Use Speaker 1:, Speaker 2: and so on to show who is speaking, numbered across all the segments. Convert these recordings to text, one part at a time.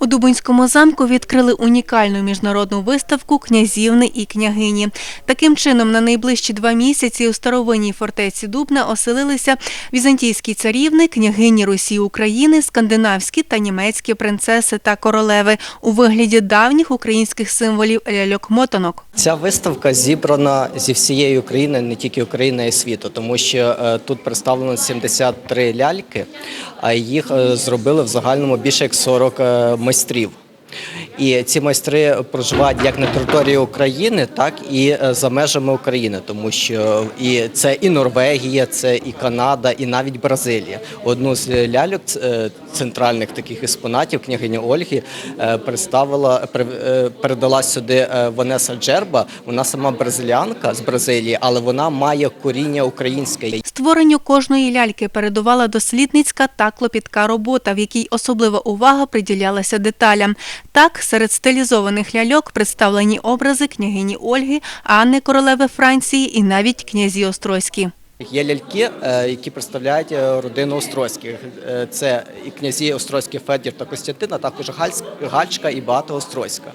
Speaker 1: У Дубинському замку відкрили унікальну міжнародну виставку князівни і княгині. Таким чином, на найближчі два місяці у старовинній фортеці Дубна оселилися візантійські царівни, княгині Русі України, скандинавські та німецькі принцеси та королеви у вигляді давніх українських символів ляльок-мотанок.
Speaker 2: Ця виставка зібрана зі всієї України, не тільки України, й світу, тому що е, тут представлено 73 ляльки, а їх е, зробили в загальному більше як 40 е, майстрів. І ці майстри проживають як на території України, так і е, за межами України, тому що і це і Норвегія, це і Канада, і навіть Бразилія. Одну з ляльок е, центральних таких експонатів княгиня Ольги е, представила передала сюди Ванеса Джерба. Вона сама бразилянка з Бразилії, але вона має коріння українське.
Speaker 1: Створенню кожної ляльки передувала дослідницька та клопітка робота, в якій особлива увага приділялася деталям. Так, серед стилізованих ляльок представлені образи княгині Ольги, Анни королеви Франції і навіть князі Острозькі.
Speaker 2: Є ляльки, е, які представляють е, родину Острозьких. Е, Це і князі Острозькі Федір та Костянтина, також Гальчка і Багато Острозька.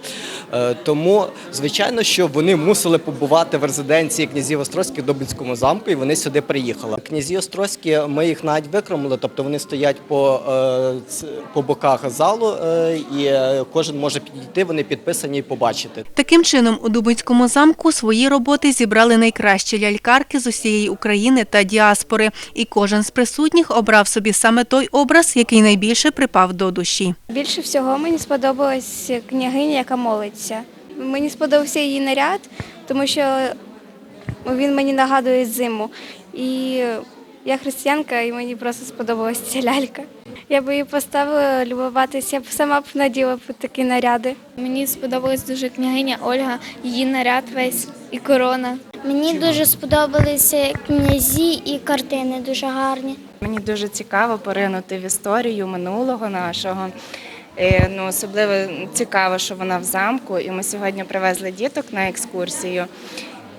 Speaker 2: Е, Тому, звичайно, що вони мусили побувати в резиденції князів Острозьких в Дубинському замку, і вони сюди приїхали. Князі Острозькі, ми їх навіть викремили, тобто вони стоять по, е, по боках залу, е, і кожен може підійти, вони підписані і побачити.
Speaker 1: Таким чином, у Дубинському замку свої роботи зібрали найкращі лялькарки з усієї України та діаспори, і кожен з присутніх обрав собі саме той образ, який найбільше припав до душі.
Speaker 3: Більше всього мені сподобалась княгиня, яка молиться. Мені сподобався її наряд, тому що він мені нагадує зиму. І я християнка, і мені просто сподобалася ця лялька. Я би її поставила любуватися, я б сама б наділа б такі наряди.
Speaker 4: Мені сподобалась дуже княгиня Ольга, її наряд весь і корона.
Speaker 5: Мені дуже сподобалися князі і картини дуже гарні.
Speaker 6: Мені дуже цікаво поринути в історію минулого нашого. Е, Ну, особливо цікаво, що вона в замку. І ми сьогодні привезли діток на екскурсію.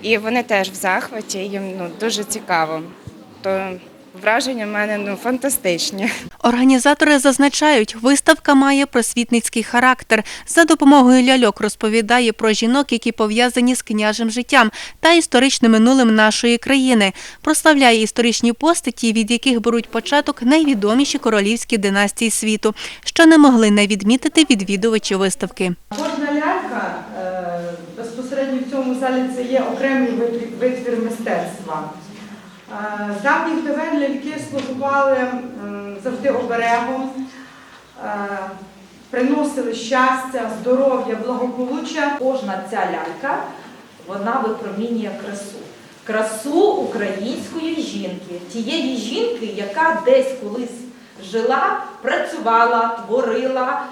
Speaker 6: І вони теж в захваті, їм ну, дуже цікаво. То враження в мене ну, фантастичні.
Speaker 1: Організатори зазначають, виставка має просвітницький характер. За допомогою ляльок розповідає про жінок, які пов'язані з княжим життям та історичним минулим нашої країни. Прославляє історичні постаті, від яких беруть початок найвідоміші королівські династії світу, що не могли не відмітити відвідувачі виставки.
Speaker 7: Кожна лялька е, безпосередньо в цьому залі це є окремий витвір, витвір мистецтва. Е, З давніх давен ляльки слугували завжди оберегом, е, приносили щастя, здоров'я, благополуччя.
Speaker 8: Кожна ця лялька вона випромінює красу. Красу української жінки, тієї жінки, яка десь колись жила, працювала, творила,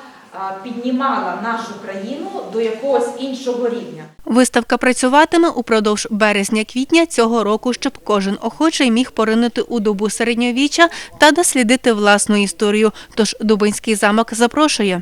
Speaker 8: піднімала нашу країну до якогось іншого рівня.
Speaker 1: Виставка працюватиме упродовж березня-квітня цього року, щоб кожен охочий міг поринути у добу середньовіччя та дослідити власну історію. Тож Дубинський замок запрошує.